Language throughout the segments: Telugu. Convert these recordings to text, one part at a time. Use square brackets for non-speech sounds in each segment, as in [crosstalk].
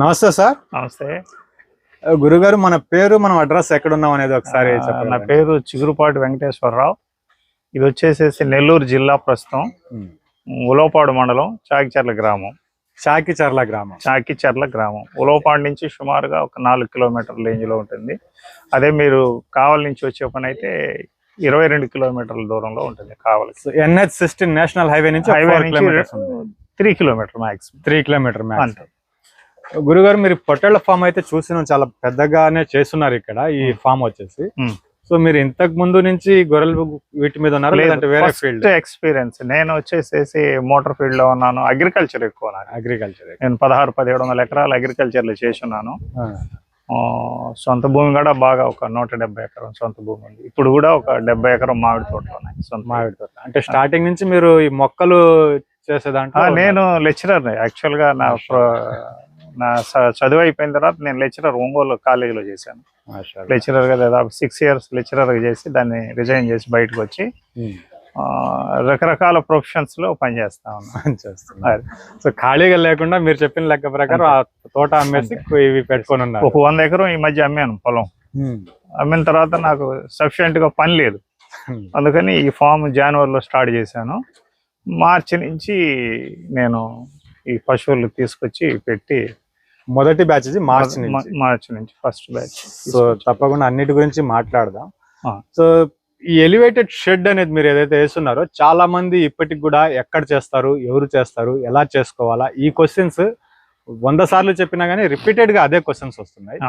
నమస్తే సార్. నమస్తే. గురుగారు మన పేరు మనం అడ్రస్ ఎక్కడ ఉన్నాం అనేది ఒకసారి నా పేరు చిగురుపాటి వెంకటేశ్వరరావు. ఇది వచ్చేసేసి నెల్లూరు జిల్లా ప్రస్తుతం. ఉలవపాడు మండలం చాకిచర్ల గ్రామం. చాకిచర్ల గ్రామం. చాకిచర్ల గ్రామం. ఉలవపాడు నుంచి సుమారుగా ఒక నాలుగు కిలోమీటర్ల రేంజ్లో ఉంటుంది. అదే మీరు కావలి నుంచి వచ్చే పని అయితే ఇరవై రెండు కిలోమీటర్ల దూరంలో ఉంటుంది కావలికి. ఎన్హెచ్ సిక్స్టీన్ నేషనల్ హైవే నుంచి highway three kilometre maximum. Three kilometre అంతే. గురుగారు మీరు పొట్టేళ్ళ ఫామ్ అయితే చూసిన చాలా పెద్దగానే చేస్తున్నారు ఇక్కడ ఈ ఫామ్ వచ్చేసి. సో మీరు ఇంతకు ముందు నుంచి గొర్రెలు వీటి మీద ఉన్నారా లేదంటే వేరే ఫీల్డ్? ఎక్స్పీరియన్స్ నేను వచ్చేసేసి మోటార్ ఫీల్డ్లో ఉన్నాను. అగ్రికల్చర్ ఎక్కువ అగ్రికల్చర్ నేను పదహారు పదిహేడు వందల ఎకరాలు అగ్రికల్చర్లో చేసి ఉన్నాను. ఆ, సొంత భూమి కూడా బాగా ఒక నూట డెబ్బై ఎకరం సొంత భూమి ఉంది. ఇప్పుడు కూడా ఒక డెబ్బై ఎకరం మామిడి తోటలు ఉన్నాయి సొంత మామిడి తోట. అంటే స్టార్టింగ్ నుంచి మీరు ఈ మొక్కలు చేసేదాంట్లో నేను లెక్చరర్ యాక్చువల్గా నా నా చదువు అయిపోయిన తర్వాత నేను లెక్చరర్ ఒంగోలు కాలేజీలో చేశాను. మాషాఅల్లా. లెక్చరర్గా దాదాపు సిక్స్ ఇయర్స్ లెక్చరర్గా చేసి దాన్ని రిజైన్ చేసి బయటకు వచ్చి రకరకాల ప్రొఫెషన్స్లో పనిచేస్తా ఉన్నాను సో ఖాళీగా లేకుండా మీరు చెప్పిన లెక్క ప్రకారం ఆ తోట అమ్మేసి ఇవి పెట్టుకొని ఉన్నారు. ఒక వంద ఎకరం ఈ మధ్య అమ్మాను పొలం. అమ్మిన తర్వాత నాకు సఫిషియెంట్గా పని లేదు. అందుకని ఈ ఫామ్ జనవరిలో స్టార్ట్ చేశాను. మార్చి నుంచి నేను ఈ పశువులు తీసుకొచ్చి పెట్టి మొదటి బ్యాచ్ ఇది మార్చి నుంచి మార్చి నుంచి ఫస్ట్ బ్యాచ్ సో తప్పకుండా అన్నిటి గురించి మాట్లాడదాం. సో ఈ ఎలివేటెడ్ షెడ్ అనేది మీరు ఏదైతే వేస్తున్నారో చాలా మంది ఇప్పటికి కూడా ఎక్కడ చేస్తారు ఎవరు చేస్తారు ఎలా చేసుకోవాలా ఈ క్వశ్చన్స్ వంద సార్లు చెప్పినా గానీ రిపీటెడ్గా అదే క్వశ్చన్స్ వస్తున్నాయి.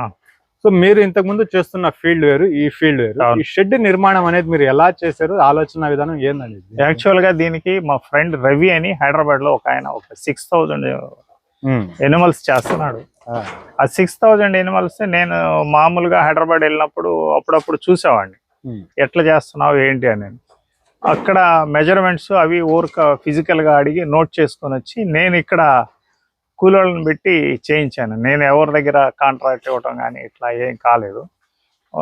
సో మీరు ఇంతకు ముందు చేస్తున్న ఫీల్డ్ వేరు ఈ ఫీల్డ్ వేరు. ఈ షెడ్ నిర్మాణం అనేది మీరు ఎలా చేశారు ఆలోచన విధానం ఏందనేది యాక్చువల్గా దీనికి మా ఫ్రెండ్ రవి అని హైదరాబాద్లో ఒక ఆయన ఒక సిక్స్ ఉమ్. ఎనిమల్స్ చేస్తున్నాడు. ఆ. సిక్స్ థౌజండ్ ఎనిమల్స్ నేను మామూలుగా హైదరాబాద్ వెళ్ళినప్పుడు అప్పుడప్పుడు చూసేవాడిని. ఉమ్. ఎట్లా చేస్తున్నావు ఏంటి అని అక్కడ మెజర్మెంట్స్ అవి ఊరిక ఫిజికల్గా అడిగి నోట్ చేసుకొని వచ్చి నేను ఇక్కడ కూలోళ్ళని పెట్టి చేయించాను. నేను ఎవరి దగ్గర కాంట్రాక్ట్ ఇవ్వటం కానీ ఇట్లా ఏం కాలేదు.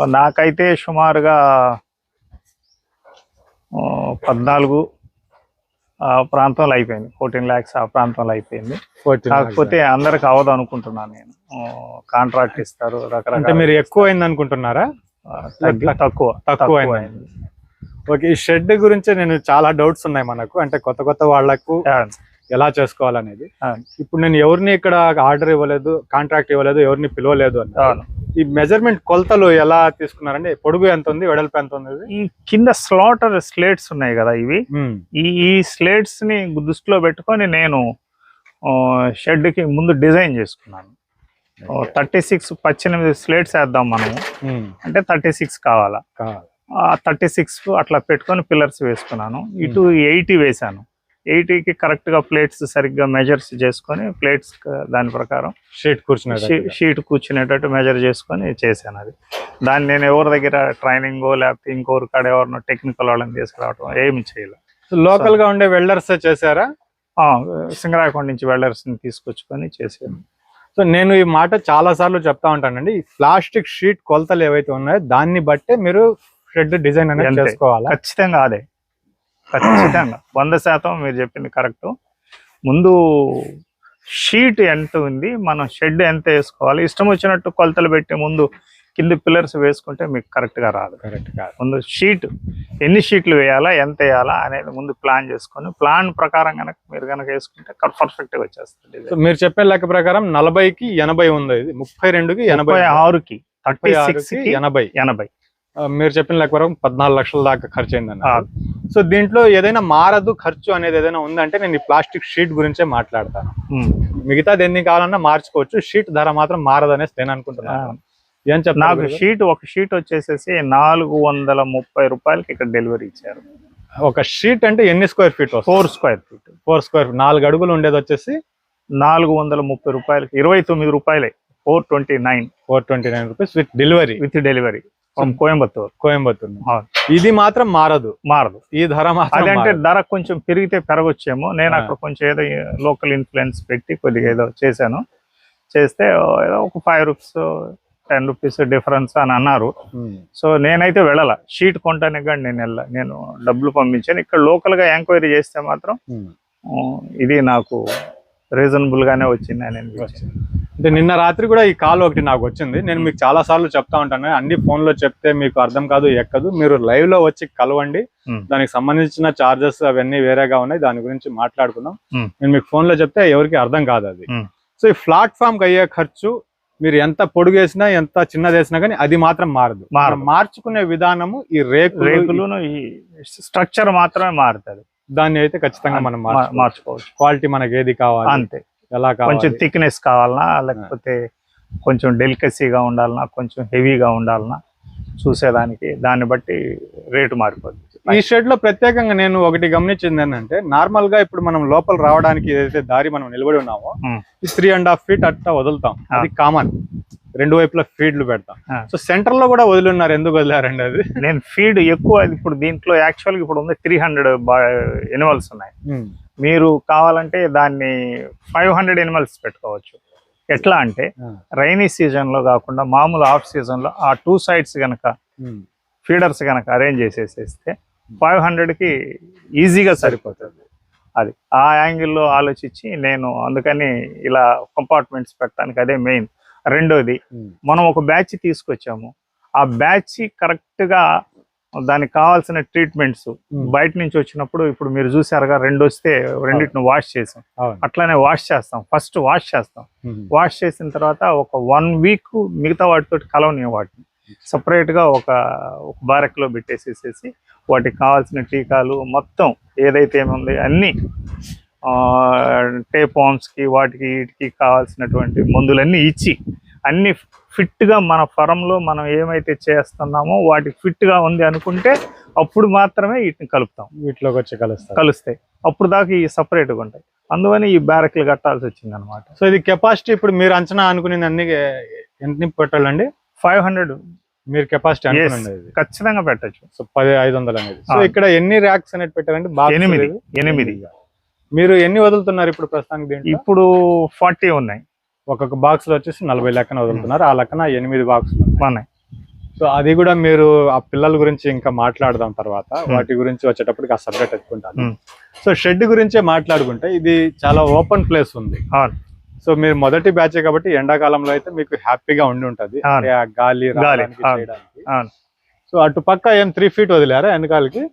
నాకైతే సుమారుగా పద్నాలుగు ప్రాంతంలో అయిపోయింది. ఫోర్టీన్ ల్యాక్స్ ఆ ప్రాంతంలో అయిపోయింది. 14 కాకపోతే అందరికి అవ్వదు అనుకుంటున్నాను నేను. కాంట్రాక్ట్ ఇస్తారు అంటే రకరకాల మీరు ఎక్కువ అయింది అనుకుంటున్నారా తక్కువ తక్కువ అయింది. ఓకే ఈ షెడ్ గురించి నేను చాలా డౌట్స్ ఉన్నాయి మనకు. అంటే కొత్త కొత్త వాళ్ళకు ఆ, ఎలా చేసుకోవాలనేది. ఇప్పుడు నేను ఎవరిని ఇక్కడ ఆర్డర్ ఇవ్వలేదు కాంట్రాక్ట్ ఇవ్వలేదు ఎవరిని పిలవలేదు అని. ఈ మెజర్మెంట్ కొలతలు ఎలా తీసుకున్నారంటే పొడుగు ఎంత ఉంది వెడల్పు ఎంత ఉంది? ఈ కింద స్లాటర్ స్లేట్స్ ఉన్నాయి కదా ఇవి. ఈ ఈ స్లేట్స్ని దృష్టిలో పెట్టుకొని నేను షెడ్కి ముందు డిజైన్ చేసుకున్నాను. థర్టీ సిక్స్ పద్దెనిమిది స్లేట్స్ వేద్దాం మనము. అంటే థర్టీ సిక్స్ కావాలా. థర్టీ సిక్స్ అట్లా పెట్టుకొని పిల్లర్స్ వేసుకున్నాను. ఇటు ఎయిటీ వేసాను. ఎయిటీకి కరెక్ట్గా ప్లేట్స్ సరిగ్గా మెజర్స్ చేసుకొని ప్లేట్స్ దాని ప్రకారం షీట్ కూర్చున్నది షీ- షీట్ కూర్చునేటట్టు మెజర్ చేసుకొని చేశాను అది. దాన్ని నేను ఎవరి దగ్గర ట్రైనింగ్ లేకపోతే ఇంకోరి కాడ ఎవరినో టెక్నికల్ వాళ్ళని తీసుకురావటం ఏమి చేయలేదు. లోకల్గా ఉండే వెల్డర్స్ చేశారా? ఆ, సింగరాకొండ నుంచి వెల్డర్స్ని తీసుకొచ్చుకొని చేసాను సో నేను ఈ మాట చాలా సార్లు చెప్తా ఉంటానండి. ఈ ప్లాస్టిక్ షీట్ కొలతలు ఏవైతే ఉన్నాయో దాన్ని బట్టే మీరు షెడ్ డిజైన్ అనేది. చేసుకోవాలా? ఖచ్చితంగా అదే. ఖచ్చితంగా. వంద శాతం మీరు చెప్పింది కరెక్ట్. ముందు షీట్ ఎంత ఉంది మనం షెడ్ ఎంత వేసుకోవాలి ఇష్టం వచ్చినట్టు కొలతలు పెట్టి ముందు కింద పిల్లర్స్ వేసుకుంటే మీకు కరెక్ట్గా రాదు. కరెక్ట్ కాదు. ముందు షీట్ ఎన్ని షీట్లు వేయాలా ఎంత వేయాలా అనేది ముందు ప్లాన్ చేసుకొని ప్లాన్ ప్రకారం కనుక మీరు కనుక వేసుకుంటే పర్ఫెక్ట్గా వచ్చేస్తుంది సో మీరు చెప్పే లెక్క ప్రకారం నలభైకి ఎనభై ఉంది ఇది. ముప్పై రెండుకి ఎనభై ఆరుకి థర్టీ ముప్పై సిక్స్ ఆరుకి ఎనభై. ఎనభై. మీరు చెప్పిన లెక్క ప్రకారం పద్నాలుగు లక్షల దాకా ఖర్చు అయిందన్న ఆ, సో దీంట్లో ఏదైనా మారదు ఖర్చు అనేది ఏదైనా ఉందంటే నేను ఈ ప్లాస్టిక్ షీట్ గురించే మాట్లాడతాను. ఉమ్. మిగతాది ఎన్ని కావాలన్నా మార్చుకోవచ్చు షీట్ ధర మాత్రం మారదనేసి నేను అనుకుంటున్నాను. ఏం చెప్తారు నాకు? షీట్ ఒక షీట్ వచ్చేసేసి నాలుగు వందల ముప్పై రూపాయలకి ఇక్కడ డెలివరీ ఇచ్చారు. ఒక షీట్ అంటే ఎన్ని square feet four square feet. Four square feet. నాలుగు అడుగులు ఉండేది వచ్చేసి? నాలుగు వందల ముప్పై రూపాయలకి ఇరవై తొమ్మిది రూపాయలే. Four twenty nine. Four twenty nine rupees with delivery. With delivery. Coimbatore Coimbatore అవును. ఇది మాత్రం మారదు. మారదు. ఈ ధర అదంటే. ధర కొంచెం పెరిగితే పెరగొచ్చేమో. నేను. అక్కడ కొంచెం ఏదో లోకల్ ఇన్ఫ్లుయెన్స్ పెట్టి కొద్దిగా ఏదో చేశాను. చేస్తే ఏదో ఒక five rupees ten rupees difference అని అన్నారు. ఉమ్. సో నేనైతే వెళ్ళాల. షీట్ కొంటానికి కానీ నేను వెళ్ళా. నేను డబ్బులు పంపించాను. ఇక్కడ లోకల్గా ఎంక్వైరీ చేస్తే మాత్రం. ఆ, ఇది నాకు రీజనబుల్ గానే వచ్చింది అని అనిపించింది. అంటే నిన్న రాత్రి కూడా ఈ కాల్ ఒకటి నాకు వచ్చింది. నేను మీకు చాలా సార్లు చెప్తా ఉంటాను. అన్ని ఫోన్లో చెప్తే మీకు అర్థం కాదు ఎక్కదు. మీరు లైవ్లో వచ్చి కలవండి. దానికి సంబంధించిన చార్జెస్ అవన్నీ వేరేగా ఉన్నాయి. దాని గురించి మాట్లాడుకుందాం. Hmm. నేను మీకు ఫోన్లో చెప్తే ఎవరికి అర్థం కాదు అది. సో ఈ ప్లాట్ఫామ్కి అయ్యే ఖర్చు మీరు ఎంత పొడుగు వేసినా ఎంత చిన్నది వేసినా కానీ అది మాత్రం మారదు. మార్చుకునే విధానము ఈ రేకులు రేకులును ఈ స్ట్రక్చర్ మాత్రమే మారుతుంది. దాన్ని అయితే ఖచ్చితంగా మనం మార్చుకోవచ్చు. క్వాలిటీ మనకి ఏది కావాలి? అంతే. ఎలా కొంచెం థిక్నెస్ కావాలనా లేకపోతే కొంచెం డెలికసీగా ఉండాలనా కొంచెం హెవీగా ఉండాలనా చూసేదానికి దాన్ని బట్టి రేటు మారిపోద్ది. ఈ షెడ్లో ప్రత్యేకంగా నేను ఒకటి గమనించింది ఏంటంటే నార్మల్గా ఇప్పుడు మనం లోపల రావడానికి ఏదైతే దారి మనం నిలబడి ఉన్నామో త్రీ అండ్ హాఫ్ ఫీట్ అట్లా వదులుతాం. అది కామన్. రెండు వైపులా ఫీడ్లు పెడతాం. సో సెంటర్లో కూడా వదిలిన్నారు ఎందుకు వదిలారండి అది? నేను ఫీడ్ ఎక్కువ ఇప్పుడు దీంట్లో యాక్చువల్గా ఇప్పుడు ఉంది త్రీ హండ్రెడ్ ఎనిమల్స్ ఉన్నాయి. మీరు కావాలంటే దాన్ని ఫైవ్ హండ్రెడ్ ఎనిమల్స్ పెట్టుకోవచ్చు. ఎట్లా అంటే రైనీ సీజన్లో కాకుండా మామూలు ఆఫ్ సీజన్లో ఆ టూ సైడ్స్ గనక ఫీడర్స్ గనక అరేంజ్ చేసేసేస్తే ఫైవ్ హండ్రెడ్కి ఈజీగా సరిపోతుంది. అది. ఆ యాంగిల్లో ఆలోచించి నేను అందుకని ఇలా కంపార్ట్మెంట్స్ పెట్టడానికి అదే మెయిన్ రెండోది మనం ఒక బ్యాచ్ తీసుకొచ్చాము. ఆ బ్యాచ్ కరెక్ట్గా దానికి కావాల్సిన ట్రీట్మెంట్స్ బయట నుంచి వచ్చినప్పుడు ఇప్పుడు మీరు చూసారుగా రెండు వస్తే రెండింటిని వాష్ చేసాం. అట్లానే వాష్ చేస్తాం. ఫస్ట్ వాష్ చేస్తాం. వాష్ చేసిన తర్వాత ఒక వన్ వీక్ మిగతా వాటితో కలవని వాటిని. సపరేట్గా ఒక ఒక బారెక్లో పెట్టేసేసేసి వాటికి కావాల్సిన టీకాలు మొత్తం ఏదైతే ఏముంది అన్ని టేపామ్స్కి వాటికి వీటికి కావాల్సినటువంటి మందులన్నీ ఇచ్చి అన్ని ఫిట్గా మన ఫరంలో మనం ఏమైతే చేస్తున్నామో వాటికి ఫిట్గా ఉంది అనుకుంటే అప్పుడు మాత్రమే వీటిని కలుపుతాం. వీటిలోకి వచ్చి కలుస్తారు కలుస్తాయి. అప్పుడు దాకా ఈ సపరేట్గా ఉంటాయి. అందువని ఈ బ్యారెక్లు కట్టాల్సి వచ్చింది అనమాట సో ఇది కెపాసిటీ ఇప్పుడు మీరు అంచనా అనుకునేది అన్ని ఎంత పెట్టాలండి? Five hundred. మీరు కెపాసిటీ ఖచ్చితంగా పెట్టచ్చు. సో పది ఐదు వందలు అనేది. సో. ఇక్కడ ఎన్ని ర్యాక్స్ అనేది పెట్టారంటే ఎనిమిది. ఎనిమిది. మీరు ఎన్ని వదులుతున్నారు ఇప్పుడు ప్రస్తుతానికి ఇప్పుడు ఫార్టీ ఉన్నాయి. ఒక్కొక్క బాక్స్లో వచ్చేసి నలభై లెక్కన వదులుతున్నారు. ఆ లెక్కన ఎనిమిది బాక్స్ ఉన్నాయి. సో అది కూడా మీరు ఆ పిల్లల గురించి ఇంకా మాట్లాడదాం తర్వాత. వాటి గురించి వచ్చేటప్పటికి ఆ సబ్జెక్ట్ ఎత్తుకుంటాను. Hmm. సో షెడ్ గురించే మాట్లాడుకుంటే ఇది చాలా ఓపెన్ ప్లేస్ ఉంది. సో మీరు మొదటి బ్యాచ్ కాబట్టి ఎండాకాలంలో అయితే మీకు హ్యాపీగా ఉండి ఉంటది. గాలి సో అటు పక్క ఏం త్రీ ఫీట్ వదిలేరా వెనకాలకి?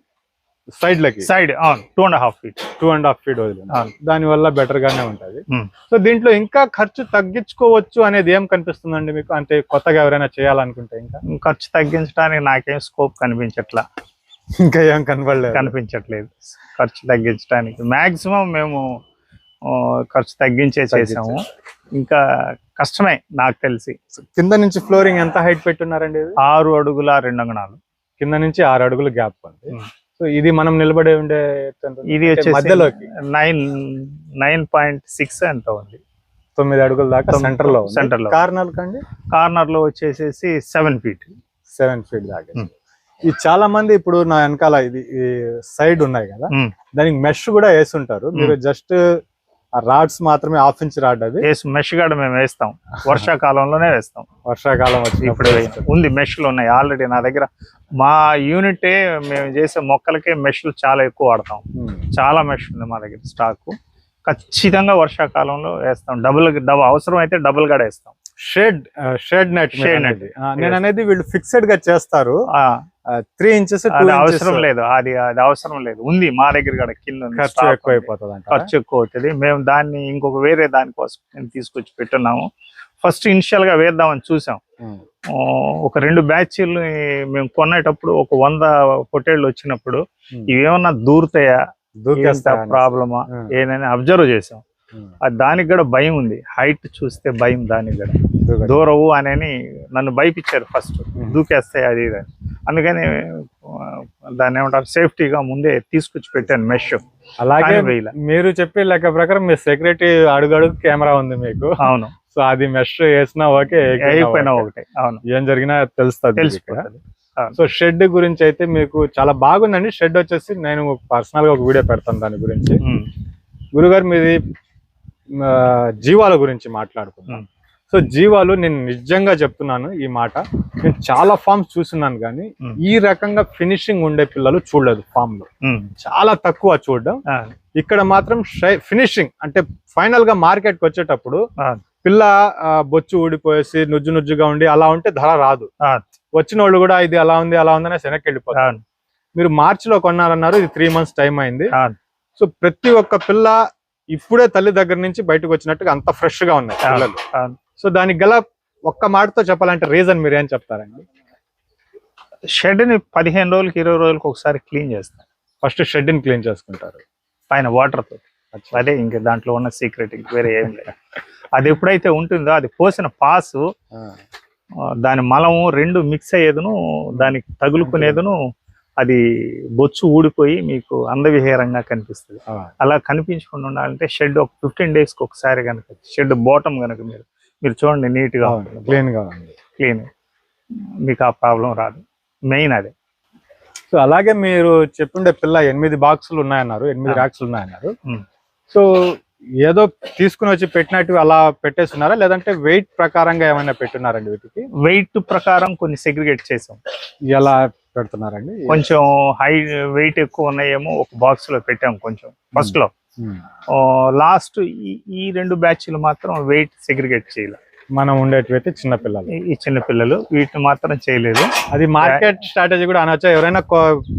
సైడ్ లకి? Side two and half feet two and half feet వదిలేదు. దాని వల్ల బెటర్ గానే ఉంటది. Hmm. సో దీంట్లో ఇంకా ఖర్చు తగ్గించుకోవచ్చు అనేది ఏం కనిపిస్తుందండి మీకు? అంటే కొత్తగా ఎవరైనా చేయాలనుకుంటే ఇంకా? ఖర్చు తగ్గించడానికి నాకేం స్కోప్ కనిపించట్లా. ఇంకా ఏం కనపడలేదు కనిపించట్లేదు. ఖర్చు తగ్గించడానికి. మాక్సిమం మేము ఖర్చు తగ్గించే చేసాము. ఇంకా కష్టమే నాకు తెలిసి. కింద నుంచి ఫ్లోరింగ్ ఎంత హైట్ పెట్టున్నారండి ఆరు అడుగుల రెండు అంగణాలు. కింద నుంచి ఆరు అడుగులు గ్యాప్ ఉంది Hmm. సో ఇది మనం నిలబడే ఉండే? ఇది వచ్చేసి మధ్యలోకి. నైన్ నైన్ పాయింట్ సిక్స్ ఎంత ఉంది? తొమ్మిది అడుగుల దాకా సెంటర్లో center లో. కార్నర్ కండి? కార్నర్లో వచ్చేసేసి సెవెన్ ఫీట్. సెవెన్ ఫీట్ దాకా. ఈ చాలా మంది ఇప్పుడు నా వెనకాల ఇది సైడ్ ఉన్నాయి కదా. దానికి మెష్ కూడా వేసి ఉంటారు. మీరు జస్ట్ రాడ్స్ మాత్రమే హాఫ్ ఇంచ్ రాడ్ అది. వేసి మెష్ గడ మేము వేస్తాం. వర్షాకాలంలోనే వేస్తాం. వర్షాకాలం ఇప్పుడు వచ్చినప్పుడు ఉంది మెష్లు ఉన్నాయి ఆల్రెడీ నా దగ్గర. మా యూనిటే మేము చేసే మొక్కలకే మెష్లు చాలా ఎక్కువ వాడతాం. చాలా మెష్ ఉంది మా దగ్గర స్టాక్. ఖచ్చితంగా వర్షాకాలంలో వేస్తాం. డబుల్ డబుల్ అవసరం అయితే డబుల్ గడ వేస్తాం. Shade shade net Shade net. నేను అనేది వీళ్ళు ఫిక్స్డ్గా చేస్తారు. త్రీ ఇంచెస్ అవసరం లేదు. అది అది అవసరం లేదు. ఉంది మా దగ్గర కూడా కింద ఖర్చు ఎక్కువ. అయిపోతుంది ఖర్చు ఎక్కువ అవుతుంది. మేము దాన్ని ఇంకొక వేరే దానికోసం నేను తీసుకొచ్చి పెట్టున్నాము. ఫస్ట్ ఇనిషియల్గా వేద్దామని చూసాం. ఒక రెండు బ్యాచ్లు మేము కొనేటప్పుడు ఒక వంద పొట్టేళ్ళు వచ్చినప్పుడు ఇవేమన్నా దూరుతాయా? దూకేస్తా ప్రాబ్లమా. ఏదైనా అబ్జర్వ్ చేసాం. దానికి కూడా భయం ఉంది. హైట్ చూస్తే భయం దానికి కూడా. దూరవు అని నన్ను భయపించారు ఫస్ట్ దూకేస్తాయి అది ఇది అని. అందుకని దాన్ని ఏమంటారు సేఫ్టీగా ముందే తీసుకొచ్చి పెట్టాను మెష్ అలాగే. మీరు చెప్పే లెక్క ప్రకారం మీ సెక్యూరిటీ అడుగడుగు కెమెరా ఉంది మీకు. అవును. సో అది మెష్ వేసినా ఓకే అయిపోయినా ఒకటే. అవును. ఏం జరిగినా తెలుస్తుంది తెలిసిపోతుంది. సో షెడ్ గురించి అయితే మీకు చాలా బాగుందండి. షెడ్ వచ్చేసి నేను పర్సనల్గా ఒక వీడియో పెడతాను దాని గురించి. గురుగారు మీది జీవాల గురించి మాట్లాడుకుందాం. Hmm. సో జీవాలు నేను నిజంగా చెప్తున్నాను ఈ మాట. నేను చాలా ఫార్మ్స్ చూస్తున్నాను కానీ. ఈ రకంగా ఫినిషింగ్ ఉండే పిల్లలు చూడలేదు ఫామ్లో చాలా తక్కువ చూడడం. ఇక్కడ మాత్రం ఫినిషింగ్ అంటే ఫైనల్గా మార్కెట్కి వచ్చేటప్పుడు పిల్ల బొచ్చు ఊడిపోయేసి నుజ్జు నుజ్జుగా ఉండి అలా ఉంటే ధర రాదు. వచ్చిన వాళ్ళు కూడా ఇది అలా ఉంది అలా ఉందనే వెనక్కి వెళ్ళిపోతారు మీరు మార్చి లో కొన్నారన్నారు ఇది త్రీ మంత్స్ టైం అయింది. సో ప్రతి ఒక్క పిల్ల ఇప్పుడే తల్లి దగ్గర నుంచి బయటకు వచ్చినట్టుగా అంత ఫ్రెష్గా ఉన్నాయి పిల్లలు. సో దానికి గల ఒక్క మాటతో చెప్పాలంటే రీజన్ మీరు ఏం చెప్తారండి. షెడ్ని పదిహేను రోజులకి ఇరవై రోజులకి ఒకసారి క్లీన్ చేస్తాను ఫస్ట్ షెడ్ని క్లీన్ చేసుకుంటారు. పైన వాటర్తో అదే ఇంక దాంట్లో ఉన్న సీక్రెట్ వేరే ఏం లేదు. అది ఎప్పుడైతే ఉంటుందో అది పోసిన పాసు దాని మలము రెండు మిక్స్ అయ్యేదును దానికి తగులుకునేదును అది బొచ్చు ఊడిపోయి మీకు అందవిహేరంగా కనిపిస్తుంది. అలా కనిపించకుండా ఉండాలంటే షెడ్ ఒక ఫిఫ్టీన్ డేస్కి ఒకసారి కనుక షెడ్ బాటమ్ కనుక మీరు మీరు చూడండి నీట్గా అవును, క్లీన్గా ఉంది. క్లీన్. మీకు ఆ ప్రాబ్లం రాదు. మెయిన్ అదే. సో అలాగే మీరు చెప్పుండే పిల్ల ఎనిమిది బాక్సులు ఉన్నాయన్నారు ఎనిమిది. ర్యాక్స్లు ఉన్నాయన్నారు. సో ఏదో తీసుకుని వచ్చి పెట్టినట్టు అలా పెట్టేస్తున్నారా? లేదంటే వెయిట్ ప్రకారంగా ఏమైనా పెట్టున్నారండి వీటికి? వెయిట్ ప్రకారం కొన్ని సెగ్రిగేట్ చేసాం. ఎలా పెడుతున్నారండి. కొంచెం హై వెయిట్ ఎక్కువ ఉన్నాయేమో ఒక బాక్స్లో పెట్టాం కొంచెం. ఫస్ట్లో. లాస్ట్ ఈ రెండు బ్యాచ్లు మాత్రం వెయిట్ సెగ్రిగేట్ చేయాలి. మనం ఉండేటివైతే చిన్న పిల్లలు. ఈ- చిన్న పిల్లలు వీటిని మాత్రం చేయలేదు. అది మార్కెట్ స్ట్రాటజీ కూడా అనొచ్చా? ఎవరైనా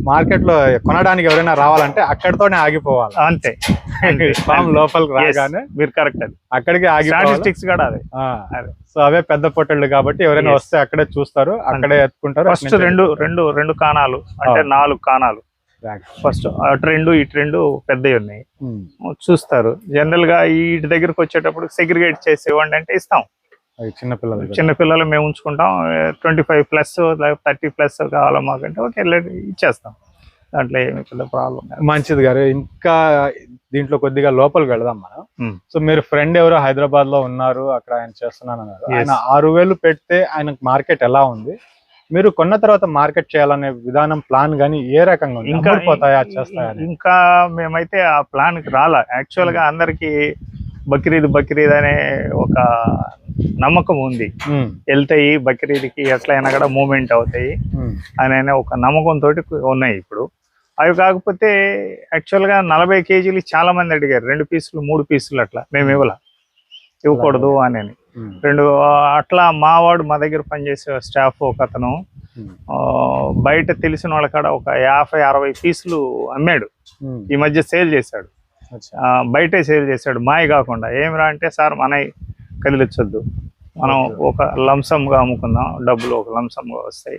మార్కెట్లో కొనడానికి ఎవరైనా రావాలంటే అక్కడితోనే ఆగిపోవాలి. అంతే. [laughs] ఫామ్ లోపలికి రాగానే మీరు కరెక్ట్ అది. అక్కడికి ఆగిపోవాలి. స్టాటిస్టిక్స్ కూడా అదే. సో అవే పెద్ద పొట్టళ్ళు కాబట్టి ఎవరైనా. వస్తే అక్కడే చూస్తారు అక్కడే ఎత్తుకుంటారు ఫస్ట్ రెండు రెండు రెండు కాణాలు అంటే. నాలుగు కాణాలు. ఫస్ట్ అటు రెండు ఇటు రెండు పెద్దవి ఉన్నాయి. ఉమ్. చూస్తారు. జనరల్గా ఈ ఇటు దగ్గరకు వచ్చేటప్పుడు సెగ్రిగేట్ చేసి ఇవ్వండి అంటే ఇస్తాం. అవి చిన్న పిల్లలు కదా. చిన్న పిల్లలు మేము ఉంచుకుంటాం. Twenty five plus thirty plus కావాలా మాకంటే ఓకే ఇచ్చేస్తాం. దాంట్లో ఏమి పెద్ద ప్రాబ్లం మంచిది గారు. ఇంకా దీంట్లో కొద్దిగా లోపలికి వెళదాం మనం. సో మీరు ఫ్రెండ్ ఎవరో హైదరాబాద్లో ఉన్నారు అక్కడ ఆయన చేస్తున్నాను అన్నారు. ఆయన ఆరు వేలు పెడితే ఆయనకు మార్కెట్ ఎలా ఉంది? మీరు కొన్న తర్వాత మార్కెట్ చేయాలనే విధానం ప్లాన్ గానీ ఏ రకంగా ఉంది? ఇంకా పోతాయా చేస్తాయా? ఇంకా మేమైతే ఆ ప్లాన్కి రాలా. యాక్చువల్గా అందరికి బక్రీద్ బక్రీద్ అనే ఒక నమ్మకం ఉంది. వెళ్తాయి బక్రీద్కి ఎట్లయినా కూడా మూమెంట్ అవుతాయి. అనే ఒక నమ్మకం తోటి ఉన్నాయి ఇప్పుడు. అవి కాకపోతే యాక్చువల్గా నలభై కేజీలు చాలా మంది అడిగారు. రెండు పీసులు మూడు పీసులు అట్లా. మేము ఇవ్వాల. ఇవ్వకూడదు అని రెండు అట్లా మావాడు మా దగ్గర పనిచేసే స్టాఫ్ ఒక అతను. బయట తెలిసిన వాళ్ళ కాడ ఒక యాభై అరవై పీసులు అమ్మాడు. ఈ మధ్య సేల్ చేశాడు. బయటే సేల్ చేశాడు మాయ కాకుండా. ఏమిరా అంటే సార్ మన కదిలించొద్దు మనం ఒక లంసం గా అమ్ముకుందాం. డబ్బులు ఒక లంసం గా వస్తాయి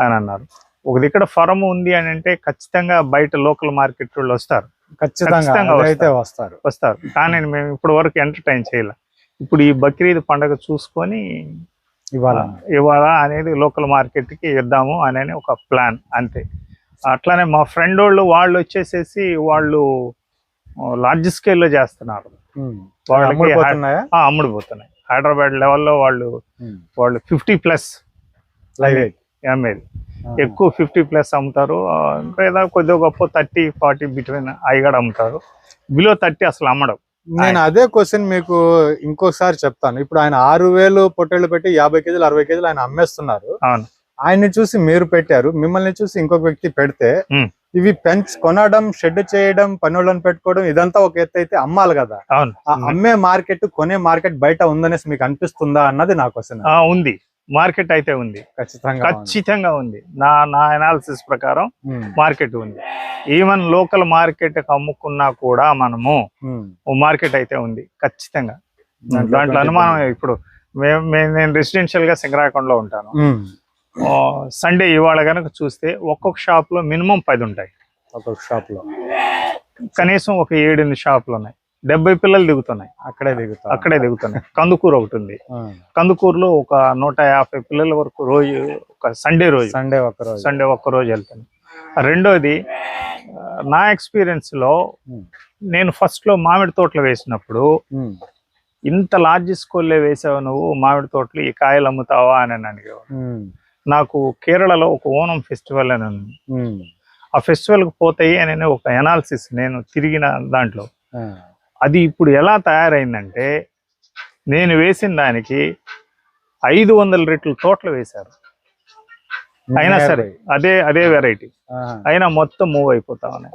అని అన్నారు. ఒక ఇక్కడ ఫరం ఉంది అని అంటే ఖచ్చితంగా బయట లోకల్ మార్కెట్ వాళ్ళు వస్తారు. ఖచ్చితంగా. వస్తారు. వస్తారు. కానీ మేము ఇప్పటి వరకు ఎంటర్టైన్ చేయాలి. ఇప్పుడు ఈ బక్రీద్ పండగ చూసుకొని ఇవాళ. ఇవాళ అనేది లోకల్ మార్కెట్కి ఇద్దాము అనేది ఒక ప్లాన్ అంతే. అట్లానే మా ఫ్రెండ్ వాళ్ళు వాళ్ళు వచ్చేసేసి వాళ్ళు లార్జ్ స్కేల్లో చేస్తున్నారు. అమ్ముడుపోతున్నాయా? హైదరాబాద్ లెవెల్లో వాళ్ళు. వాళ్ళు ఫిఫ్టీ ప్లస్ లైవ్ ఆ. ఎక్కువ ఫిఫ్టీ ప్లస్ అమ్ముతారు. ఇంకా ఏదో కొద్దిగా గొప్ప థర్టీ ఫార్టీ బిట్వీన్ అవి కూడా అమ్ముతారు. బిలో థర్టీ అసలు అమ్మడం. నేను అదే క్వశ్చన్ మీకు ఇంకోసారి చెప్తాను. ఇప్పుడు ఆయన ఆరు వేలు పొట్టేళ్ళు పెట్టి యాభై కేజీలు అరవై కేజీలు ఆయన అమ్మేస్తున్నారు. అవును. ఆయన్ని చూసి మీరు పెట్టారు. మిమ్మల్ని చూసి ఇంకొక వ్యక్తి పెడితే. ఇవి పెంచ్ కొనడం షెడ్ చేయడం పనులను పెట్టుకోవడం ఇదంతా ఒక ఎత్తు అయితే అమ్మాలి కదా. ఆ అమ్మే మార్కెట్ కొనే మార్కెట్ బయట ఉందనేసి మీకు అనిపిస్తుందా అన్నది నా క్వశ్చన్. ఉంది. మార్కెట్ అయితే ఉంది. ఖచ్చితంగా. ఖచ్చితంగా ఉంది. నా నా అనాలిసిస్ ప్రకారం మార్కెట్ ఉంది. ఈవెన్ లోకల్ మార్కెట్ అమ్ముకున్నా కూడా మనము మార్కెట్ అయితే ఉంది. ఖచ్చితంగా. దాంట్లో అనుమానం ఇప్పుడు మేము నేను రెసిడెన్షియల్గా సింగరాకొండలో ఉంటాను. సండే ఇవాళ కనుక చూస్తే ఒక్కొక్క షాప్లో మినిమం పది ఉంటాయి. ఒక షాప్లో కనీసం ఒక ఏడెనిమిది షాపులు ఉన్నాయి. డెబ్బై పిల్లలు దిగుతున్నాయి. అక్కడే దిగుతా అక్కడే దిగుతున్నాయి. కందుకూరు ఒకటి ఉంది. కందుకూరులో ఒక నూట యాభై పిల్లల వరకు రోజు ఒక సండే రోజు. సండే ఒక రోజు. సండే ఒక్క రోజు వెళ్తాను. రెండోది నా ఎక్స్పీరియన్స్లో నేను ఫస్ట్లో మామిడి తోటలు వేసినప్పుడు ఇంత లార్జ్ స్కూల్లో వేసావు నువ్వు మామిడి తోటలు ఈ కాయలు అమ్ముతావా అని నన్ను అడిగేవాడు. నాకు కేరళలో ఒక ఓనం ఫెస్టివల్ అని ఉంది. ఆ ఫెస్టివల్కి పోతాయి అని ఒక ఎనాలిసిస్ నేను తిరిగిన దాంట్లో. అది ఇప్పుడు ఎలా తయారైందంటే నేను వేసిన దానికి ఐదు వందల రెట్లు తోటలు వేశారు. అయినా సరే అదే అదే వెరైటీ. అయినా మొత్తం మూవ్ అయిపోతా ఉన్నాయి.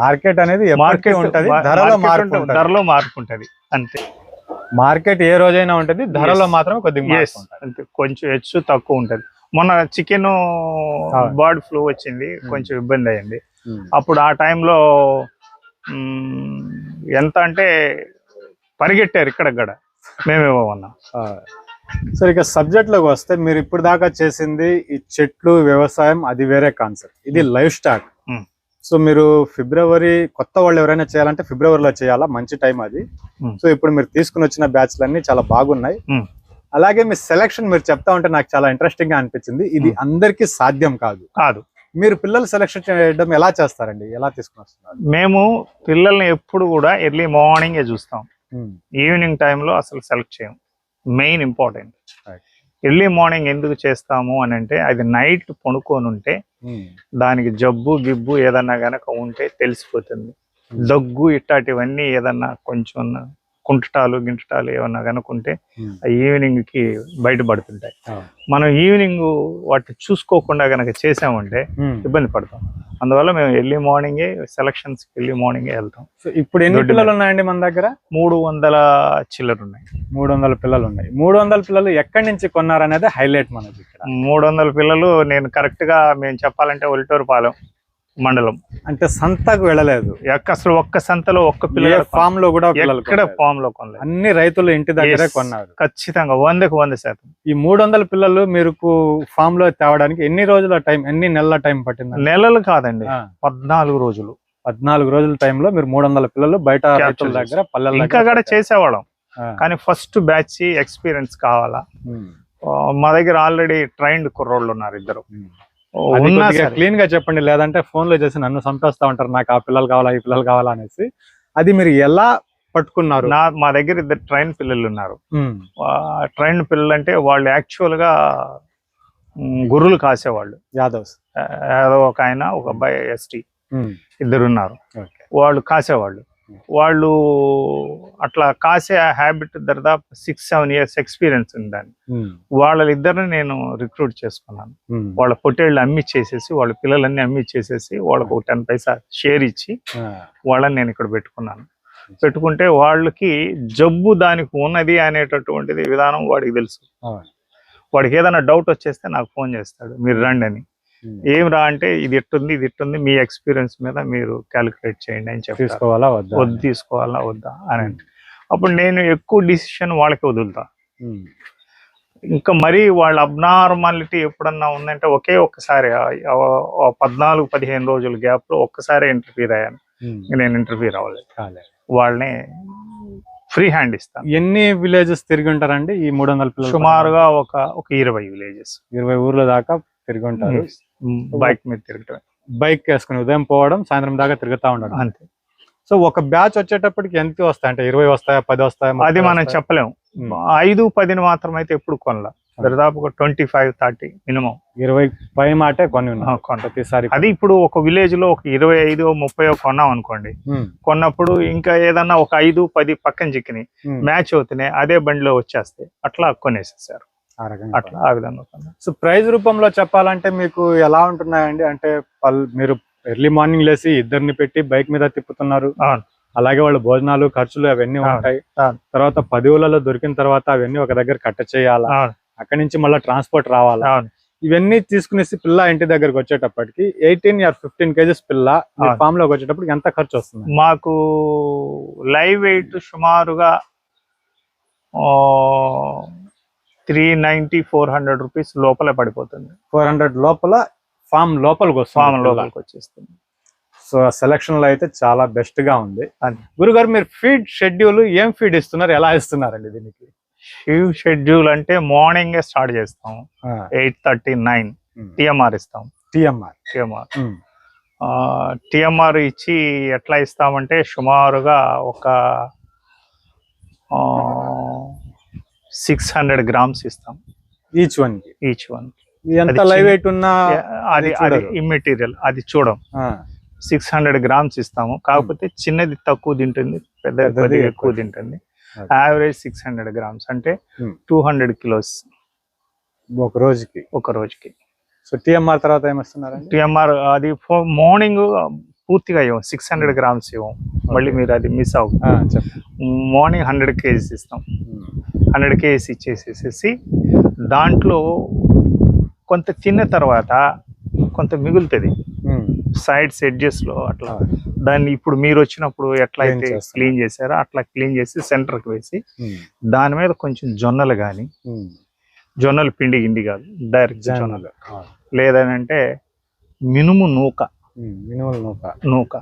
మార్కెట్ అనేది మార్కెట్ ఉంటది ధరలో మార్పు ఉంటుంది, ఉంటది. ధరలో మార్పు ఉంటది అంతే. మార్కెట్ ఏ రోజైనా ఉంటుంది ధరలో. మాత్రం కొద్దిగా కొంచెం హెచ్చు తక్కువ ఉంటది. మొన్న చికెన్. బర్డ్ ఫ్లూ వచ్చింది కొంచెం ఇబ్బంది అయింది. అప్పుడు ఆ టైంలో ఎంత అంటే పరిగెట్టారు ఇక్కడ కూడా మేమేమో ఆ. సరే ఇక సబ్జెక్ట్లోకి వస్తే మీరు ఇప్పుడు దాకా చేసింది ఈ చెట్లు వ్యవసాయం అది వేరే కాన్సెప్ట్ ఇది లైఫ్ స్టాక్. సో మీరు ఫిబ్రవరి కొత్త వాళ్ళు ఎవరైనా చేయాలంటే ఫిబ్రవరిలో చేయాలా మంచి టైం అది. సో ఇప్పుడు మీరు తీసుకుని వచ్చిన బ్యాచ్లు అన్ని చాలా బాగున్నాయి. అలాగే మీ సెలక్షన్ మీరు చెప్తా ఉంటే నాకు చాలా ఇంట్రెస్టింగ్గా అనిపించింది. ఇది అందరికీ సాధ్యం కాదు. కాదు. మీరు పిల్లలు సెలక్షన్ చేయడం ఎలా చేస్తారండి? ఎలా తీసుకుని వస్తున్నారు? మేము పిల్లల్ని ఎప్పుడు కూడా ఎర్లీ మార్నింగే చూస్తాం. ఈవినింగ్ టైంలో అసలు సెలెక్ట్ చేయం. Main important. ఎర్లీ మార్నింగ్ ఎందుకు చేస్తాము అని అంటే అది నైట్ పడుకొని ఉంటే. దానికి జబ్బు గిబ్బు ఏదన్నా గనక ఉంటే తెలిసిపోతుంది. దగ్గు ఇట్లాంటివన్నీ ఏదన్నా కొంచెం కుంటటాలు గింటటాలు ఏమన్నా కనుకుంటే Hmm. ఈవినింగ్కి బయటపడుతుంటాయి. మనం ఈవినింగ్ వాటిని చూసుకోకుండా గనక చేసామంటే Hmm. ఇబ్బంది పడతాం. అందువల్ల మేము ఎర్లీ మార్నింగే సెలక్షన్స్ ఎర్లీ మార్నింగే వెళ్తాం. సో ఇప్పుడు ఎన్ని పిల్లలు ఉన్నాయండి మన దగ్గర? మూడు వందల చిల్లర ఉన్నాయి. మూడు వందల పిల్లలు ఉన్నాయి. మూడు వందల పిల్లలు ఎక్కడి నుంచి కొన్నారనేది హైలైట్ మనకి ఇక్కడ. మూడు వందల పిల్లలు నేను కరెక్ట్గా మేము చెప్పాలంటే ఒలిటూరుపాలెం మండలం. అంటే సంతకు వెళ్ళలేదు. అసలు ఒక్క సంతలో ఒక్క ఏ పిల్లలు ఫామ్లో కూడా ఎక్కడ. ఫామ్లో కొనలేదు. అన్ని రైతులు ఇంటి దగ్గరే. కొన్నారు. ఖచ్చితంగా వందకు వంద శాతం. ఈ మూడు వందల పిల్లలు మీరు ఫామ్లో తేవడానికి ఎన్ని రోజుల టైం ఎన్ని నెలల టైం పట్టింది నెలలు కాదండి పద్నాలుగు రోజులు. పద్నాలుగు రోజుల టైంలో మీరు మూడు వందల పిల్లలు బయట రైతుల. దగ్గర పల్లెల ఇంకా కూడా చేసేవాళ్ళం. కానీ ఫస్ట్ బ్యాచ్ ఎక్స్పీరియన్స్ కావాలా? మా దగ్గర ఆల్రెడీ ట్రైన్డ్ కుర్రోళ్ళు ఉన్నారు ఇద్దరు. ఉన్నా. క్లీన్గా చెప్పండి లేదంటే ఫోన్లో చేసి నన్ను చంపేస్తా ఉంటారు. నాకు ఆ పిల్లలు కావాలా ఈ పిల్లలు కావాలా అనేసి. అది మీరు ఎలా పట్టుకున్నారు? నా మా దగ్గర ఇద్దరు ట్రైన్ పిల్లలు ఉన్నారు. ట్రైన్ పిల్లలు అంటే వాళ్ళు యాక్చువల్గా గొర్రెలు కాసేవాళ్ళు. యాదవ్స్ ఆ, ఏదో ఒక ఆయన ఒక అబ్బాయి ఎస్టీ. ఉమ్, ఇద్దరు ఉన్నారు. ఓకే. వాళ్ళు కాసేవాళ్ళు. వాళ్ళు అట్లా కాసే హ్యాబిట్ దాదాపు సిక్స్ సెవెన్ ఇయర్స్ ఎక్స్పీరియన్స్ ఉంది దాన్ని ఉమ్, వాళ్ళిద్దరిని నేను రిక్రూట్ చేసుకున్నాను. ఉమ్, వాళ్ళ పొట్టేళ్ళు అమ్మిచ్చేసేసి వాళ్ళ పిల్లలన్నీ అమ్మిచ్చేసేసి వాళ్ళకు ఒక టెన్ పైసా షేర్ ఇచ్చి వాళ్ళని నేను ఇక్కడ పెట్టుకున్నాను. పెట్టుకుంటే వాళ్ళకి జబ్బు దానికి ఉన్నది అనేటటువంటిది విధానం వాడికి తెలుసు. వాడికి ఏదైనా డౌట్ వచ్చేస్తే నాకు ఫోన్ చేస్తాడు. మీరు రండి అని. ఏం రా అంటే ఇది ఎట్టుంది ఇది ఎట్టుంది మీ ఎక్స్పీరియన్స్ మీద మీరు క్యాలిక్యులేట్ చేయండి అని చెప్తారు తీసుకోవాలా వద్దా? వద్దు తీసుకోవాలా వద్దా అని అంటే. అప్పుడు నేను ఎక్కువ డిసిషన్ వాళ్ళకి వదులుతా. ఉమ్, ఇంకా మరీ వాళ్ళ అబ్నార్మాలిటీ ఎప్పుడన్నా ఉందంటే ఒకే ఒక్కసారి పద్నాలుగు పదిహేను రోజుల గ్యాప్లో ఒక్కసారి ఇంటర్ఫీర్ అయ్యాను. నేను ఇంటర్ఫీర్ అవ్వలేదు. వాళ్ళని ఫ్రీ హ్యాండ్ ఇస్తాను. ఎన్ని విలేజెస్ తిరిగి ఉంటారండి ఈ మూడు వందల పిల్లలు? సుమారుగా ఒక ఒక ఇరవై విలేజెస్ ఇరవై ఊర్ల దాకా తిరిగి ఉంటారు. బైక్ మీద తిరగటం బైక్ వేసుకుని ఉదయం పోవడం సాయంత్రం దాకా తిరుగుతా ఉండడం. అంతే. సో ఒక బ్యాచ్ వచ్చేటప్పటికి ఎంత వస్తాయి? అంటే ఇరవై వస్తాయా పది వస్తాయా? అది మనం? చెప్పలేము. ఐదు పదిని మాత్రం అయితే ఎప్పుడు కొనలా. దాదాపు ఒక ట్వంటీ ఫైవ్ థర్టీ మినిమం. ఇరవై పై మాటే కొన్ని. ప్రతిసారి అది ఇప్పుడు ఒక విలేజ్లో ఒక ఇరవై ఐదు ముప్పై కొన్నాం అనుకోండి. కొన్నప్పుడు ఇంకా ఏదన్నా ఒక ఐదు పది పక్కన చిక్కినాయి. మ్యాచ్ అవుతున్నాయి. అదే బండిలో వచ్చేస్తాయి. అట్లా కొనేసేసారు. అట్లా ఆ విధంగా. సో ప్రైజ్ రూపంలో చెప్పాలంటే మీకు ఎలా ఉంటున్నాయండి? అంటే పల్ మీరు ఎర్లీ మార్నింగ్ లేసి ఇద్దరిని పెట్టి బైక్ మీద తిప్పుతున్నారు. అలాగే వాళ్ళ భోజనాలు ఖర్చులు అవన్నీ అవును, ఉంటాయి. తర్వాత పది ఊళ్ళలో దొరికిన తర్వాత అవన్నీ ఒక దగ్గర కట్ట చేయాలా? అక్కడి నుంచి మళ్ళీ ట్రాన్స్పోర్ట్ రావాలా? ఇవన్నీ తీసుకునేసి పిల్ల ఇంటి దగ్గరకు వచ్చేటప్పటికి ఎయిటీన్ ఆర్ ఫిఫ్టీన్ కేజెస్ పిల్ల. ఫామ్లోకి వచ్చేటప్పటికి ఎంత ఖర్చు వస్తుంది? మాకు లైవ్ వెయిట్ సుమారుగా three ninety four hundred rupees లోపలే పడిపోతుంది. ఫోర్ హండ్రెడ్ లోపల ఫామ్ లోపలికి ఫామ్ వస్తుంది లోపలికి వచ్చేస్తుంది. సో సెలక్షన్లో అయితే చాలా బెస్ట్గా ఉంది. గురుగారు మీరు ఫీడ్ షెడ్యూల్ ఏం ఫీడ్ ఇస్తున్నారు? ఎలా ఇస్తున్నారండి దీనికి? షివ్ షెడ్యూల్ అంటే మార్నింగ్ స్టార్ట్ చేస్తాం. ఎయిట్ థర్టీ నైన్ టిఎంఆర్ ఇస్తాం. టిఎంఆర్ టిఎంఆర్ టిఎంఆర్ ఇచ్చి ఎట్లా ఇస్తామంటే సుమారుగా ఒక సిక్స్ హండ్రెడ్ గ్రామ్స్ ఇస్తాం. ఈచ్ వన్ ఈచ్ వన్ ఎంత లైవ్ వెయిట్ ఉన్న అది అది. ఇమ్మెటీరియల్ అది చూడం. సిక్స్ హండ్రెడ్ గ్రామ్స్ ఇస్తాము. కాకపోతే చిన్నది తక్కువ తింటుంది పెద్ద పెద్దది ఎక్కువ తింటుంది. యావరేజ్ సిక్స్ హండ్రెడ్ గ్రామ్స్ అంటే Hmm. టూ హండ్రెడ్ కిలోస్ ఒక రోజుకి? ఒక రోజుకి. సో టిఎంఆర్ తర్వాత ఏమిస్తున్నారండి టిఎంఆర్ అది మార్నింగ్ పూర్తిగా ఇవ్వం. సిక్స్ హండ్రెడ్ గ్రామ్స్ ఇవ్వం. మళ్ళీ మీరు అది మిస్ అవ్వ మార్నింగ్ హండ్రెడ్ కేజీస్ ఇస్తాం. హండ్రెడ్ కేజీస్ ఇచ్చేసేసి దాంట్లో కొంత తిన్న తర్వాత కొంత మిగులుతుంది. సైడ్స్ ఎడ్జెస్లో అట్లా దాన్ని ఇప్పుడు మీరు వచ్చినప్పుడు ఎట్లా అయితే. క్లీన్ చేశారో అట్లా క్లీన్ చేసి సెంటర్కి వేసి. దాని మీద కొంచెం జొన్నలు కానీ. జొన్నలు పిండి గిండి కాదు డైరెక్ట్ జొన్నలు. లేదనంటే మినుము నూక. మినుముల నూక నూక.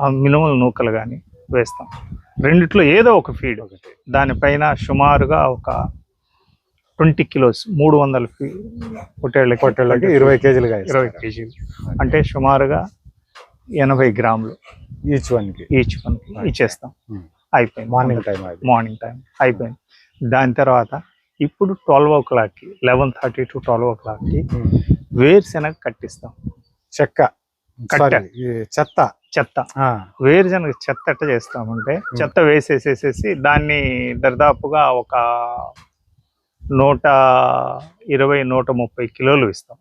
ఆ మినుముల నూకలు కానీ వేస్తాం. రెండిట్లో ఏదో ఒక ఫీడ్ ఒకటి. దానిపైన సుమారుగా ఒక ట్వంటీ కిలోస్ మూడు వందల ఫీ పొట్టేళ్ళకి పొట్టేళ్ళకి ఇరవై కేజీలుగా ఇరవై కేజీలు. అంటే సుమారుగా ఎనభై గ్రాములు. ఈచ్ వన్కి? ఈచ్ మనకి ఇచ్చేస్తాం. Hmm. అయిపోయింది. మార్నింగ్ టైం మార్నింగ్ టైం అయిపోయింది. దాని తర్వాత ఇప్పుడు ట్వెల్వ్ ఓ క్లాక్కి లెవెన్ థర్టీ టు ట్వెల్వ్ ఓ క్లాక్కి. వేరుశెనగ కట్టిస్తాం. చెక్క. కట్ట. చెత్త. చెత్త. వేరుశనగ చెత్త ఎట్ట చేస్తామంటే చెత్త వేసేసేసేసి దాన్ని దరిదాపుగా ఒక నూట ఇరవై నూట ముప్పై కిలోలు ఇస్తాం.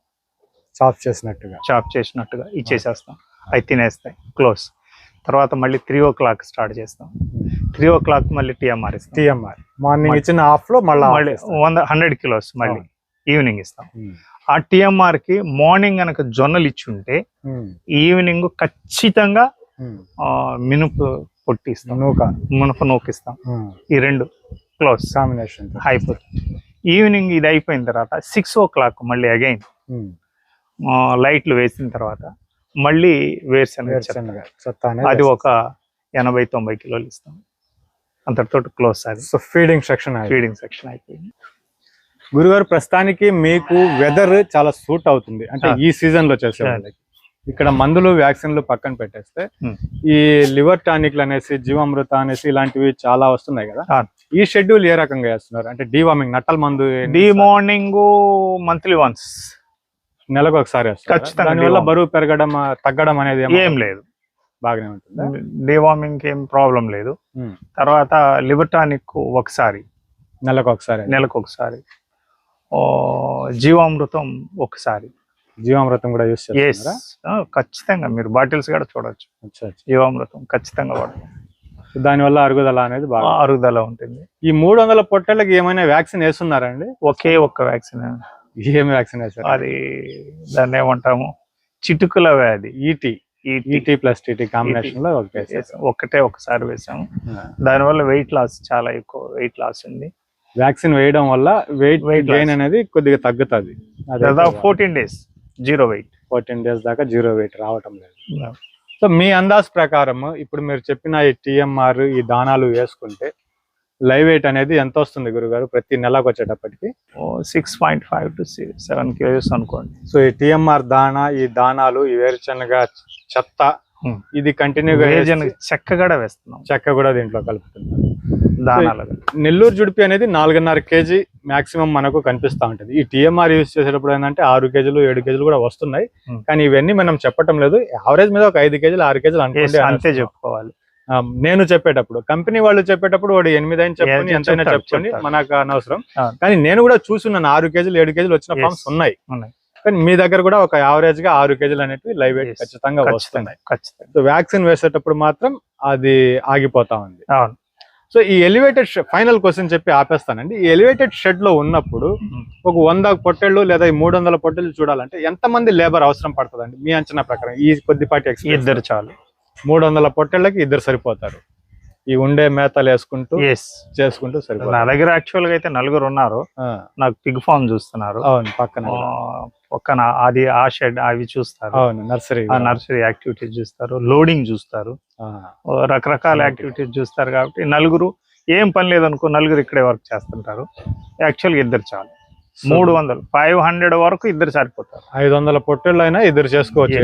చాప్ చేసినట్టుగా. చాప్ చేసినట్టుగా ఇచ్చేసేస్తాం. అవి తినేస్తాయి. క్లోజ్. తర్వాత మళ్ళీ త్రీ ఓ క్లాక్ స్టార్ట్ చేస్తాం. త్రీ ఓ క్లాక్ మళ్ళీ టీఎంఆర్ ఇస్తాం. టిఎంఆర్. మార్నింగ్ ఇచ్చిన ఆఫ్లో మళ్ళీ మళ్ళీ వంద హండ్రెడ్ కిలోస్ మళ్ళీ ఈవినింగ్ ఇస్తాం. ఆ టీఎంఆర్కి మార్నింగ్ కనుక జొన్నలు ఇచ్చి ఉంటే ఈవినింగ్ ఖచ్చితంగా మినుపు పొట్టి ఇస్తాం నూక మునప నూకిస్తాం. ఈ రెండు క్లోజ్ కాంబినేషన్. అయిపోతుంది ఈవినింగ్ ఇది అయిపోయిన తర్వాత సిక్స్ ఓ క్లాక్ మళ్ళీ అగైన్. లైట్లు వేసిన తర్వాత మళ్ళీ వేరుశనగ అది ఒక ఎనభై తొంభై కిలోలు ఇస్తాం. అంతటితో క్లోజ్ అది. So feeding section feeding section అయిపోయింది. గురుగారు ప్రస్తుతానికి మీకు వెదర్ చాలా సూట్ అవుతుంది. అంటే. ఈ సీజన్లో చేసే. వాళ్ళకి. ఇక్కడ మందులు వ్యాక్సిన్లు పక్కన పెట్టేస్తే. ఈ లివర్ టానిక్లు అనేసి జీవామృత అనేసి ఇలాంటివి చాలా వస్తున్నాయి కదా. ఈ షెడ్యూల్ ఏ రకంగా చేస్తున్నారు? అంటే డీవార్మింగ్ నట్టల మందు డి మార్నింగ్ మంత్లీ వన్స్ నెలకు ఒకసారి దానివల్ల. బరువు పెరగడం తగ్గడం అనేది ఏం లేదు. బాగానే ఉంటుందా? డివార్మింగ్ ఏం ప్రాబ్లం లేదు. తర్వాత లివర్ టానిక్ ఒకసారి. నెలకు ఒకసారి. నెలకు ఒకసారి. జీవామృతం ఒకసారి. జీవామృతం కూడా యూస్ ఎస్ చేస్తున్నారా ఖచ్చితంగా మీరు బాటిల్స్ కూడా చూడొచ్చు. అచ్చా. జీవామృతం ఖచ్చితంగా వాడతాం. దానివల్ల అరుగుదల అనేది బాగా అరుగుదల ఉంటుంది. ఈ మూడు వందల పొట్టేళ్ళకి ఏమైనా వ్యాక్సిన్ వేస్తున్నారండి? ఒకే ఒక్క వ్యాక్సిన్. ఏం వ్యాక్సిన్ వేస్తారు అది దాన్ని ఏమంటాము? చిటుకుల వ్యాధి. ఈటీ ఈటీ ప్లస్ టీటీ కాంబినేషన్లో ఒకటి వేసేసారు. ఒక్కటే ఒకసారి వేసాము దానివల్ల వెయిట్ లాస్ చాలా ఎక్కువ వెయిట్ లాస్ ఉంది. వ్యాక్సిన్ వేయడం వల్ల వెయిట్ Weight loss. గెయిన్ అనేది కొద్దిగా తగ్గుతుంది. Fourteen days zero weight fourteen days దాకా జీరో వెయిట్ రావటం లేదు. సో మీ అందాజ్ ప్రకారం ఇప్పుడు మీరు చెప్పిన ఈ టిఎంఆర్ ఈ దానాలు వేసుకుంటే లైవ్ వెయిట్ అనేది ఎంత వస్తుంది గురుగారు ప్రతి నెలకు వచ్చేటప్పటికి? Six point five to seven KGs అనుకోండి. సో ఈ టిఎంఆర్ దానా ఈ దానాలు ఈ వేరుశనగ చెత్త. ఇది కంటిన్యూగా చెక్క కూడా వేస్తున్నాం చెక్క కూడా దీంట్లో కలుపుతున్నారు దానాలుగా నెల్లూరు జుడిపి అనేది నాలుగున్నర కేజీ మాక్సిమం మనకు కనిపిస్తా ఉంటుంది ఈ టిఎంఆర్ యూస్ చేసేటప్పుడు ఏంటంటే ఆరు కేజీలు ఏడు కేజీలు కూడా వస్తున్నాయి Hmm. కానీ ఇవన్నీ మనం చెప్పటం లేదు యావరేజ్ మీద ఒక ఐదు కేజీలు ఆరు కేజీలు అనుకోండి అంతే. చెప్పుకోవాలి నేను చెప్పేటప్పుడు కంపెనీ వాళ్ళు చెప్పేటప్పుడు వాడు ఎనిమిది చెప్పుకొని Yes, ఎంతైనా చెప్తారు. మనకు అనవసరం. కానీ నేను కూడా చూసున్నాను ఆరు కేజీలు ఏడు కేజీలు వచ్చిన. ఫార్మ్స్ ఉన్నాయి ఉన్నాయి. కానీ మీ దగ్గర కూడా ఒక యావరేజ్గా ఆరు కేజీలు అనేవి లైవ్ వెయిట్. ఖచ్చితంగా వస్తున్నాయి ఖచ్చితంగా. సో వ్యాక్సిన్ వేసేటప్పుడు మాత్రం అది ఆగిపోతా ఉంది. అవును. సో ఈ ఎలివేటెడ్ ఫైనల్ క్వశ్చన్ చెప్పి ఆపేస్తానండి. ఈ ఎలివేటెడ్ షెడ్లో ఉన్నప్పుడు ఒక వంద పొట్టేళ్ళు లేదా ఈ మూడు వందల పొట్టేళ్ళు చూడాలంటే ఎంత మంది లేబర్ అవసరం పడుతుందండి? మీ అంచనా ప్రకారం ఈ కొద్దిపాటి ఇద్దరు చాలు. మూడు వందల పొట్టేళ్ళకి ఇద్దరు సరిపోతారు. ఈ ఉండే మేతలు వేసుకుంటూ చేసుకుంటూ నా సరిపోతారు దగ్గర యాక్చువల్గా అయితే నలుగురు ఉన్నారు. నాకు పిగ్ ఫామ్ చూస్తున్నారు. అవును పక్కన. పక్కన అది ఆ షెడ్ అవి చూస్తారు. అవును నర్సరీ నర్సరీ యాక్టివిటీస్ చూస్తారు. లోడింగ్ చూస్తారు. రకరకాల యాక్టివిటీస్ చూస్తారు కాబట్టి నలుగురు ఏం పని లేదనుకో నలుగురు ఇక్కడే వర్క్ చేస్తుంటారు. యాక్చువల్గా ఇద్దరు చాలు. మూడు వందలు. ఫైవ్ హండ్రెడ్ వరకు ఇద్దరు సరిపోతారు. ఐదు వందల పొట్టేళ్ళు అయినా ఇద్దరు చేసుకోవచ్చు.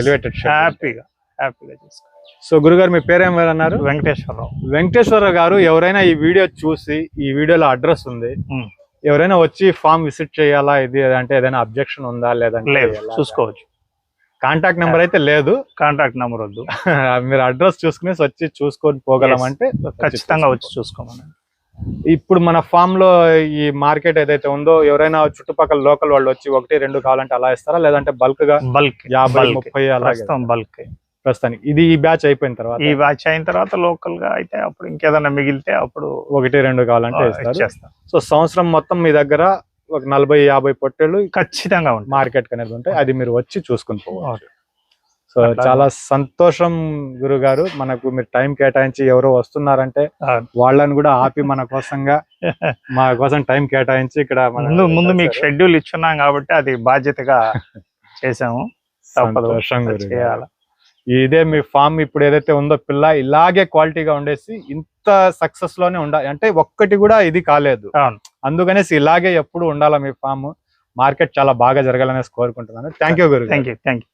హ్యాపీగా హ్యాపీగా చేసుకోవచ్చు. సో గురుగారు మీ పేరేం అన్నారు వెంకటేశ్వరరావు. వెంకటేశ్వర గారు ఎవరైనా ఈ వీడియో చూసి ఈ వీడియోలో అడ్రస్ ఉంది. ఎవరైనా వచ్చి ఫామ్ విజిట్ చేయాలా? ఇది అంటే ఏదైనా అబ్జెక్షన్ ఉందా? లేదంటే? చూసుకోవచ్చు. కాంటాక్ట్ నెంబర్ అయితే లేదు. కాంటాక్ట్ నెంబర్ వద్దు. [laughs] మీరు అడ్రస్ చూసుకునేసి వచ్చి చూసుకొని పోగలం Yes. అంటే ఖచ్చితంగా వచ్చి చూసుకోమని ఇప్పుడు మన ఫామ్లో ఈ మార్కెట్ ఏదైతే ఉందో ఎవరైనా చుట్టుపక్కల లోకల్ వాళ్ళు వచ్చి ఒకటి రెండు కావాలంటే అలా ఇస్తారా? లేదంటే బల్క్గా బల్క్ యాభై ముప్పై ప్రస్తుతం బల్క్. ప్రస్తుతానికి. ఇది ఈ బ్యాచ్ అయిపోయిన తర్వాత. ఈ బ్యాచ్ అయిన తర్వాత లోకల్గా అయితే అప్పుడు ఇంకేదైనా మిగిలితే అప్పుడు ఒకటి రెండు కావాలంటే సో సంవత్సరం మొత్తం మీ దగ్గర ఒక నలభై యాభై పొట్టేళ్ళు ఖచ్చితంగా మార్కెట్ అనేది ఉంటాయి అది మీరు వచ్చి చూసుకుని పోవాలి. సో చాలా సంతోషం గురుగారు. మనకు మీరు టైం కేటాయించి ఎవరో వస్తున్నారంటే వాళ్ళని కూడా ఆపి మన కోసంగా మా కోసం టైం కేటాయించి ఇక్కడ ముందు ముందు మీకు. షెడ్యూల్ ఇచ్చున్నాం కాబట్టి అది బాధ్యతగా చేసాము సంతోషం. చేయాలి. ఇదే మీ ఫామ్ ఇప్పుడు ఏదైతే ఉందో పిల్ల ఇలాగే క్వాలిటీగా ఉండేసి ఇంత సక్సెస్లోనే ఉండాలి అంటే ఒక్కటి కూడా ఇది కాలేదు. అందుకనేసి ఇలాగే ఎప్పుడు ఉండాలా మీ ఫామ్? మార్కెట్ చాలా బాగా జరగాలనేసి కోరుకుంటున్నాను. థ్యాంక్ యూ గురు థ్యాంక్ యూ థ్యాంక్ యూ